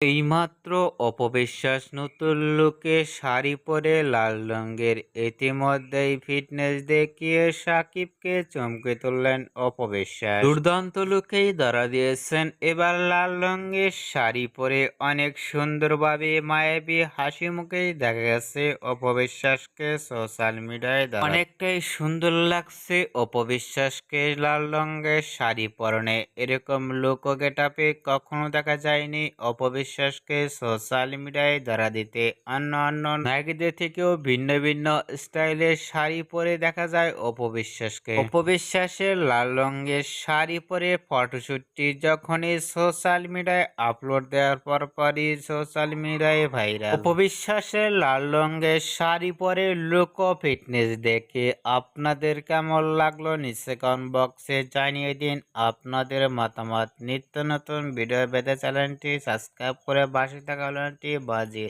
এইমাত্র অপবিশ্বাস নতুন লুকে শাড়ি পরে লাল রঙের ইতিমধ্যেই ফিটনেস দেখিয়ে সাকিবকে চমকে তুললেন অপবিশ্বাস। দুর্দান্ত লুকেই ধরা দিয়েছেন এবার লাল রঙের শাড়ি পরে অনেক সুন্দরভাবে মায়াবী হাসি মুখেই দেখা গেছে অপবিশ্বাসকে সোশ্যাল মিডিয়ায় অনেকটাই সুন্দর লাগছে অপবিশ্বাসকে লাল রঙের শাড়ি পরনে। এরকম লোক গেটাপে কখনো দেখা যায়নি অপবিশ্বাসকে সোশ্যাল মিডিয়ায় ধরা দিতে অন্য অন্য নায়কদের থেকেও ভিন্ন ভিন্ন স্টাইলের শাড়ি পরে দেখা যায় অপবিশ্বাসকে। অপবিশ্বাসের লাল রঙের শাড়ি পরে ফটোশ্যুটটি যখনই সোশ্যাল মিডিয়ায় আপলোড দেওয়ার পর পরই সোশ্যাল মিডিয়ায় ভাইরাল অপবিশ্বাসের লাল রঙের শাড়ি পরে লুক ফিটনেস দেখে আপনাদের কেমন লাগল নিচে কমেন্ট বক্সে জানিয়ে দিন। আপনাদের মতামত নিত্য নতুন ভিডিও পেতে চ্যানেলটি সাবস্ক্রাইব করে বাসায় থাকা বাজিয়ে।